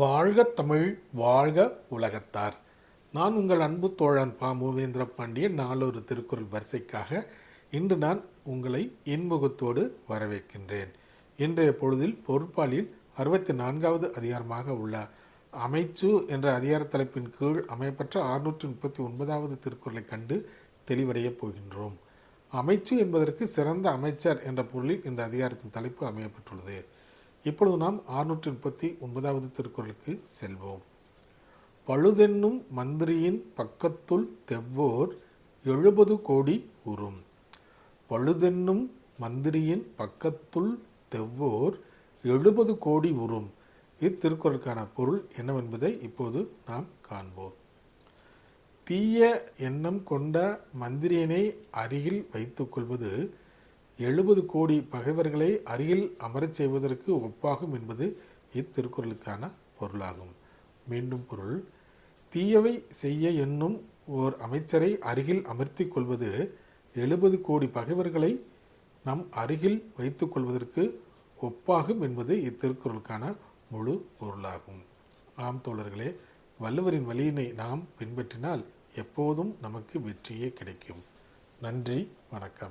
வாழ்க தமிழ் வாழ்க உலகத்தார். நான் உங்கள் அன்பு தோழன் பா. மூவேந்திர பாண்டியன். நாலொரு திருக்குறள் வரிசைக்காக இன்று நான் உங்களை இன்முகத்தோடு வரவேற்கின்றேன். இன்றைய பொழுதில் பொறுப்பாளில் அறுபத்தி நான்காவது அதிகாரமாக உள்ள அமைச்சு என்ற அதிகார தலைப்பின் கீழ் அமையப்பெற்ற அறுநூற்றி முப்பத்தி ஒன்பதாவது திருக்குறளை கண்டு தெளிவடையப் போகின்றோம். அமைச்சு என்பதற்கு சிறந்த அமைச்சர் என்ற பொருளில் இந்த அதிகாரத்தின் தலைப்பு அமையப்பட்டுள்ளது இப்பொழுது நாம் அறுநூற்றி முப்பத்தி ஒன்பதாவது திருக்குறளுக்கு செல்வோம். பழுதென்னும் மந்திரியின் பக்கத்துள் தெவ்வோர் எழுபது கோடி உறும். பழுதென்னும் மந்திரியின் பக்கத்துள் தெவ்வோர் எழுபது கோடி உறும். இத்திருக்குறளுக்கான பொருள் என்னவென்பதை இப்போது நாம் காண்போம். தீய எண்ணம் கொண்ட மந்திரியனை அருகில் வைத்துக்கொள்வது கொள்வது எழுபது கோடி பகைவர்களை அருகில் அமரச் செய்வதற்கு ஒப்பாகும் என்பது இத்திருக்குறளுக்கான பொருளாகும். மீண்டும் பொருள். தீயவை செய்ய என்னும் ஓர் அமைச்சரை அருகில் அமர்த்தி கொள்வது எழுபது கோடி பகைவர்களை நம் அருகில் வைத்துக் கொள்வதற்கு ஒப்பாகும் என்பது இத்திருக்குறளுக்கான முழு பொருளாகும். ஆம் தோழர்களே வள்ளுவரின் வழியினை நாம் பின்பற்றினால் எப்போதும் நமக்கு வெற்றியே கிடைக்கும். நன்றி வணக்கம்.